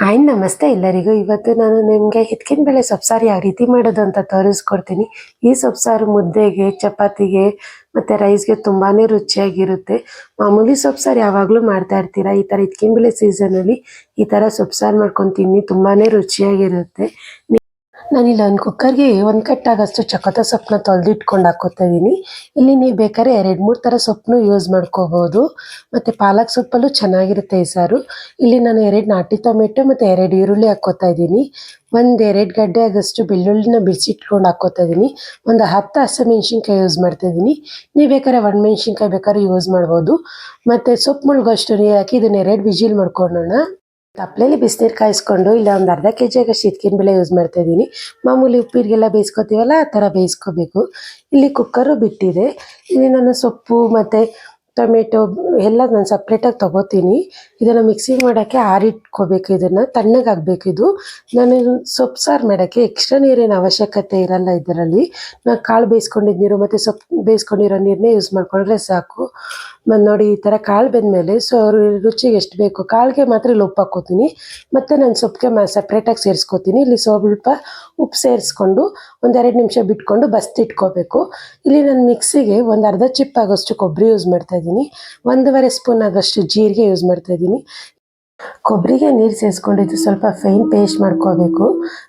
Hi, ನಮಸ್ತೆ ಎಲ್ಲರಿಗೂ. ಇವತ್ತು ನಾನು ನಿಮಗೆ ಹಿತ್ಕಿನ ಬೇಳೆ ಸೊಪ್ಸಾರು ಯಾವ ರೀತಿ ಮಾಡೋದು ಅಂತ ತೋರಿಸ್ಕೊಡ್ತೀನಿ. ಈ ಸೊಪ್ಸಾರು ಮುದ್ದೆಗೆ, ಚಪಾತಿಗೆ ಮತ್ತು ರೈಸ್ಗೆ ತುಂಬಾ ರುಚಿಯಾಗಿರುತ್ತೆ. ಮಾಮೂಲಿ ಸೊಪ್ಸಾರು ಯಾವಾಗಲೂ ಮಾಡ್ತಾ ಇರ್ತೀರಾ? ಈ ಥರ ಹಿತ್ಕಿನ ಬೇಳೆ ಸೀಸನಲ್ಲಿ ಈ ಥರ ಸೊಪ್ಸಾರು ಮಾಡ್ಕೊಂಡು ತಿನ್ನಿ ತುಂಬಾ ರುಚಿಯಾಗಿರುತ್ತೆ. ನಾನಿಲ್ಲಿ ಒಂದು ಕುಕ್ಕರ್ಗೆ ಒಂದು ಕಟ್ಟಾಗಷ್ಟು ಚಕೋತ ಸೊಪ್ಪನ್ನ ತೊಳೆದಿಟ್ಕೊಂಡು ಹಾಕೋತಾ ಇದ್ದೀನಿ ಇಲ್ಲಿ ನೀವು ಬೇಕಾದ್ರೆ ಎರಡು, ಮೂರು ಥರ ಸೊಪ್ಪನ್ನು ಯೂಸ್ ಮಾಡ್ಕೋಬೋದು. ಮತ್ತು ಪಾಲಕ್ ಸೊಪ್ಪಲ್ಲೂ ಚೆನ್ನಾಗಿರುತ್ತೆ ಈ ಸಾರು. ಇಲ್ಲಿ ನಾನು ಎರಡು ನಾಟಿ ಟೊಮೆಟೊ ಮತ್ತು ಎರಡು ಈರುಳ್ಳಿ ಹಾಕ್ಕೋತಾ ಇದ್ದೀನಿ ಒಂದು ಎರಡು ಗಡ್ಡೆ ಆಗಷ್ಟು ಬೆಳ್ಳುಳ್ಳಿನ ಬಿಡಿಸಿಟ್ಕೊಂಡು ಹಾಕೋತಾ ಇದ್ದೀನಿ ಒಂದು ಹತ್ತು ಹಸಿಮೆಣ್ಸಿನ್ಕಾಯಿ ಯೂಸ್ ಮಾಡ್ತಾ ಇದ್ದೀನಿ ನೀವು ಬೇಕಾದ್ರೆ ಒಣಮೆಣ್ಸಿನ್ಕಾಯಿ ಬೇಕಾದ್ರೆ ಯೂಸ್ ಮಾಡ್ಬೋದು. ಮತ್ತು ಸೊಪ್ಪು ಮುಳುಗೋಷ್ಟು ನೀರು ಹಾಕಿ ಇದನ್ನ ಎರಡು ವಿಜಿಲ್ ಮಾಡ್ಕೊಳ್ಳೋಣ. ತಪ್ಪಲೆಯಲ್ಲಿ ಬಿಸಿನೀರು ಕಾಯಿಸ್ಕೊಂಡು ಇಲ್ಲ ಒಂದು ಅರ್ಧ ಕೆ ಜಿ ಆಗಷ್ಟು ಬೆಳೆ ಬೇಳೆ ಯೂಸ್ ಮಾಡ್ತಾ ಇದ್ದೀನಿ. ಮಾಮೂಲಿ ಉಪ್ಪಿರಿಗೆಲ್ಲ ಬೇಯಿಸ್ಕೊತೀವಲ್ಲ ಆ ಥರ ಬೇಯಿಸ್ಕೋಬೇಕು. ಇಲ್ಲಿ ಕುಕ್ಕರು ಬಿಟ್ಟಿದೆ. ಇಲ್ಲಿ ನಾನು ಸೊಪ್ಪು ಮತ್ತು ಟೊಮೆಟೊ ಎಲ್ಲ ನಾನು ಸಪ್ರೇಟಾಗಿ ತೊಗೋತೀನಿ. ಇದನ್ನು ಮಿಕ್ಸಿ ಮಾಡೋಕ್ಕೆ ಆರಿಟ್ಕೋಬೇಕು ಇದನ್ನು ತಣ್ಣಗಾಗಬೇಕು ಇದು. ನಾನು ಸೊಪ್ಪು ಸಾರು ಮಾಡೋಕ್ಕೆ ಎಕ್ಸ್ಟ್ರಾ ನೀರಿನ ಅವಶ್ಯಕತೆ ಇರಲ್ಲ ಇದರಲ್ಲಿ. ನಾನು ಕಾಳು ಬೇಯಿಸ್ಕೊಂಡಿದ್ದ ನೀರು ಮತ್ತು ಸೊಪ್ಪು ಬೇಯಿಸ್ಕೊಂಡಿರೋ ನೀರನ್ನೇ ಯೂಸ್ ಮಾಡಿಕೊಂಡ್ರೆ ಸಾಕು. ಮತ್ತು ನೋಡಿ ಈ ಥರ ಕಾಳು ಬೆಂದಮೇಲೆ ಸೊ ಅವರು ರುಚಿಗೆ ಎಷ್ಟು ಬೇಕು. ಕಾಳಿಗೆ ಮಾತ್ರ ಇಲ್ಲಿ ಉಪ್ಪು ಹಾಕ್ಕೋತೀನಿ. ಮತ್ತು ನಾನು ಸೊಪ್ಪಿಗೆ ಮ ಸಪ್ರೇಟಾಗಿ ಸೇರಿಸ್ಕೋತೀನಿ. ಇಲ್ಲಿ ಸ್ವಲ್ಪ ಉಪ್ಪು ಸೇರಿಸ್ಕೊಂಡು ಒಂದೆರಡು ನಿಮಿಷ ಬಿಟ್ಕೊಂಡು ಬಸ್ತಿಟ್ಕೋಬೇಕು. ಇಲ್ಲಿ ನಾನು ಮಿಕ್ಸಿಗೆ ಒಂದು ಅರ್ಧ ಚಿಪ್ ಆಗೋಷ್ಟು ಕೊಬ್ಬರಿ ಯೂಸ್ ಮಾಡ್ತಾ ಇದ್ದೀನಿ ಒಂದೂವರೆ ಸ್ಪೂನ್ ಆದಷ್ಟು ಜೀರಿಗೆ ಯೂಸ್ ಮಾಡ್ತಾ ಇದ್ದೀನಿ ಕೊಬ್ಬರಿಗೆ ನೀರು ಸೇರಿಸ್ಕೊಂಡಿದ್ದು ಸ್ವಲ್ಪ ಫೈನ್ ಪೇಸ್ಟ್ ಮಾಡ್ಕೋಬೇಕು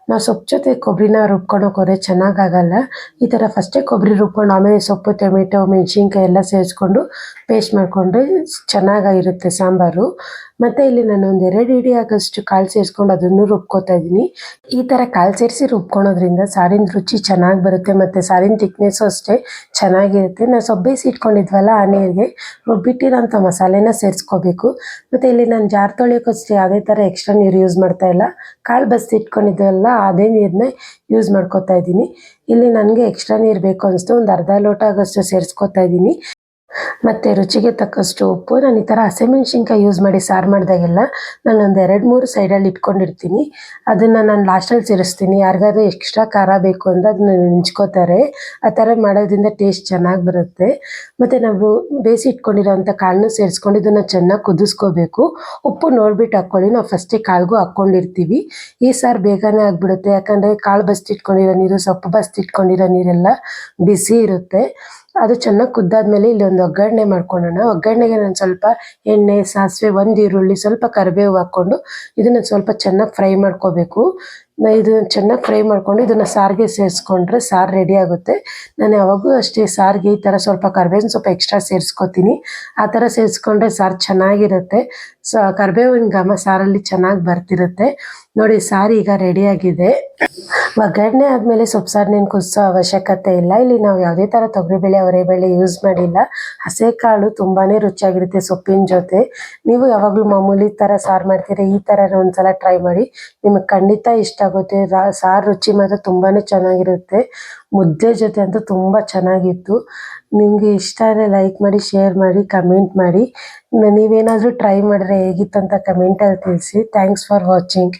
ನಾವು ಸೊಪ್ಪು ಜೊತೆ ಕೊಬ್ಬರಿನ ರುಬ್ಕೊಳಕ್ಕೆ ಹೋದ್ರೆ ಚೆನ್ನಾಗಾಗಲ್ಲ. ಈ ಥರ ಫಸ್ಟೇ ಕೊಬ್ಬರಿ ರುಬ್ಕೊಂಡು ಆಮೇಲೆ ಸೊಪ್ಪು, ಟೊಮೆಟೊ, ಮೆಣಸಿನ್ಕಾಯಿ ಎಲ್ಲ ಸೇರಿಸ್ಕೊಂಡು ಪೇಸ್ಟ್ ಮಾಡಿಕೊಂಡ್ರೆ ಚೆನ್ನಾಗಿರುತ್ತೆ ಸಾಂಬಾರು. ಮತ್ತು ಇಲ್ಲಿ ನಾನು ಒಂದು ಎರಡು ಇಡಿ ಆಗೋಷ್ಟು ಕಾಳು ಸೇರಿಸ್ಕೊಂಡು ಅದನ್ನು ರುಬ್ಕೋತಾ ಇದ್ದೀನಿ. ಈ ಥರ ಕಾಳು ಸೇರಿಸಿ ರುಬ್ಕೊಳೋದ್ರಿಂದ ಸಾರಿನ ರುಚಿ ಚೆನ್ನಾಗಿ ಬರುತ್ತೆ ಮತ್ತು ಸಾರಿನ ತಿಕ್ನೆಸ್ಸು ಅಷ್ಟೇ ಚೆನ್ನಾಗಿರುತ್ತೆ. ನಾನು ಸೊಬ್ಬೇಸಿ ಇಟ್ಕೊಂಡಿದ್ವಲ್ಲ ಆ ನೀರಿಗೆ ರುಬ್ಬಿಟ್ಟಿರೋಂಥ ಮಸಾಲೆನ ಸೇರಿಸ್ಕೋಬೇಕು. ಮತ್ತು ಇಲ್ಲಿ ನಾನು ಜಾರ್ ತೊಳೆಯೋಕ್ಕಷ್ಟೇ ಯಾವುದೇ ಥರ ಎಕ್ಸ್ಟ್ರಾ ನೀರು ಯೂಸ್ ಮಾಡ್ತಾ ಇಲ್ಲ. ಕಾಳು ಬಸ್ತಿ ಇಟ್ಕೊಂಡಿದ್ದೆಲ್ಲ ಅದೇ ನೀರನ್ನೇ ಯೂಸ್ ಮಾಡ್ಕೋತಾ ಇದ್ದೀನಿ. ಇಲ್ಲಿ ನನಗೆ ಎಕ್ಸ್ಟ್ರಾ ನೀರು ಬೇಕು ಅನಿಸ್ತು, ಒಂದು ಅರ್ಧ ಲೋಟ ಆಗೋಷ್ಟು ಸೇರಿಸ್ಕೋತಾ ಇದ್ದೀನಿ. ಮತ್ತು ರುಚಿಗೆ ತಕ್ಕಷ್ಟು ಉಪ್ಪು. ನಾನು ಈ ಥರ ಹಸಿಮೆಣ್ಸಿನ್ಕಾಯಿ ಯೂಸ್ ಮಾಡಿ ಸಾರು ಮಾಡಿದಾಗೆಲ್ಲ ನಾನು ಒಂದು ಎರಡು, ಮೂರು ಸೈಡಲ್ಲಿ ಇಟ್ಕೊಂಡಿರ್ತೀನಿ. ಅದನ್ನು ನಾನು ಲಾಸ್ಟಲ್ಲಿ ಸೇರಿಸ್ತೀನಿ. ಯಾರಿಗಾದ್ರೂ ಎಕ್ಸ್ಟ್ರಾ ಖಾರ ಬೇಕು ಅಂತ ಅದನ್ನ ನೆಂಚ್ಕೋತಾರೆ. ಆ ಥರ ಮಾಡೋದ್ರಿಂದ ಟೇಸ್ಟ್ ಚೆನ್ನಾಗಿ ಬರುತ್ತೆ. ಮತ್ತು ನಾವು ಬೇಯಿಸಿ ಇಟ್ಕೊಂಡಿರೋಂಥ ಕಾಳನ್ನು ಸೇರಿಸ್ಕೊಂಡು ಇದನ್ನು ಚೆನ್ನಾಗಿ ಕುದಿಸ್ಕೋಬೇಕು. ಉಪ್ಪು ನೋಡ್ಬಿಟ್ಟು ಹಾಕ್ಕೊಳ್ಳಿ ನಾವು ಫಸ್ಟೇ ಕಾಳಿಗೂ ಹಾಕ್ಕೊಂಡಿರ್ತೀವಿ ಈ ಸಾರು ಬೇಗನೆ ಆಗಿಬಿಡುತ್ತೆ. ಯಾಕಂದರೆ ಕಾಳು ಬಸ್ತಿಟ್ಕೊಂಡಿರೋ ನೀರು, ಸೊಪ್ಪು ಬಸ್ತಿಟ್ಕೊಂಡಿರೋ ನೀರೆಲ್ಲ ಬಿಸಿ ಇರುತ್ತೆ. ಅದು ಚೆನ್ನಾಗಿ ಕುದ್ದಾದ್ಮೇಲೆ ಒಂದು ಒಗ್ಗರಣೆ ಮಾಡ್ಕೊಳ್ಳೋಣ ಒಗ್ಗರಣೆಗೆ ನಾನು ಸ್ವಲ್ಪ ಎಣ್ಣೆ, ಸಾಸಿವೆ, ಒಂದು ಈರುಳ್ಳಿ, ಸ್ವಲ್ಪ ಕರಿಬೇವು ಹಾಕ್ಕೊಂಡು ಇದನ್ನು ಸ್ವಲ್ಪ ಚೆನ್ನಾಗಿ ಫ್ರೈ ಮಾಡ್ಕೋಬೇಕು. ಇದನ್ನು ಚೆನ್ನಾಗಿ ಫ್ರೈ ಮಾಡಿಕೊಂಡು ಇದನ್ನು ಸಾರಿಗೆ ಸೇರಿಸ್ಕೊಂಡ್ರೆ ಸಾರು ರೆಡಿ ಆಗುತ್ತೆ. ನಾನು ಯಾವಾಗೂ ಅಷ್ಟೇ ಸಾರಿಗೆ ಈ ಥರ ಸ್ವಲ್ಪ ಕರ್ಬೇವಿನ ಸ್ವಲ್ಪ ಎಕ್ಸ್ಟ್ರಾ ಸೇರಿಸ್ಕೊತೀನಿ. ಆ ಥರ ಸೇರಿಸ್ಕೊಂಡ್ರೆ ಸಾರು ಚೆನ್ನಾಗಿರುತ್ತೆ. ಸೊ ಕರಿಬೇವಿನ ಘಮ ಸಾರಲ್ಲಿ ಚೆನ್ನಾಗಿ ಬರ್ತಿರುತ್ತೆ. ನೋಡಿ ಸಾರು ಈಗ ರೆಡಿಯಾಗಿದೆ ಒಗ್ಗರಣೆ ಆದಮೇಲೆ ಸೊಪ್ಪು ಕುದಿಸೋ ಅವಶ್ಯಕತೆ ಇಲ್ಲ. ಇಲ್ಲಿ ನಾವು ಯಾವುದೇ ಥರ ತೊಗರಿಬೇಳೆ ಅವರೆಬೇಳೆ ಯೂಸ್ ಮಾಡಿಲ್ಲ. ಹಸೆ ಕಾಳು ತುಂಬಾ ರುಚಿಯಾಗಿರುತ್ತೆ ಸೊಪ್ಪಿನ ಜೊತೆ. ನೀವು ಯಾವಾಗಲೂ ಮಾಮೂಲಿ ಥರ ಸಾರು ಮಾಡ್ತೀರಾ, ಈ ಥರ ಒಂದ್ಸಲ ಟ್ರೈ ಮಾಡಿ. ನಿಮಗೆ ಖಂಡಿತ ಇಷ್ಟ ಆಗುತ್ತೆ. ಸಾರು ರುಚಿ ಮಾತ್ರ ತುಂಬಾ ಚೆನ್ನಾಗಿರುತ್ತೆ. ಮುದ್ದೆ ಜೊತೆ ಅಂತೂ ತುಂಬ ಚೆನ್ನಾಗಿತ್ತು. ನಿಮಗೆ ಇಷ್ಟ ಆದರೆ ಲೈಕ್ ಮಾಡಿ ಶೇರ್ ಮಾಡಿ ಕಮೆಂಟ್ ಮಾಡಿ. ನೀವೇನಾದರೂ ಟ್ರೈ ಮಾಡಿದ್ರೆ ಹೇಗಿತ್ತು ಅಂತ ಕಮೆಂಟಲ್ಲಿ ತಿಳಿಸಿ. Thanks for watching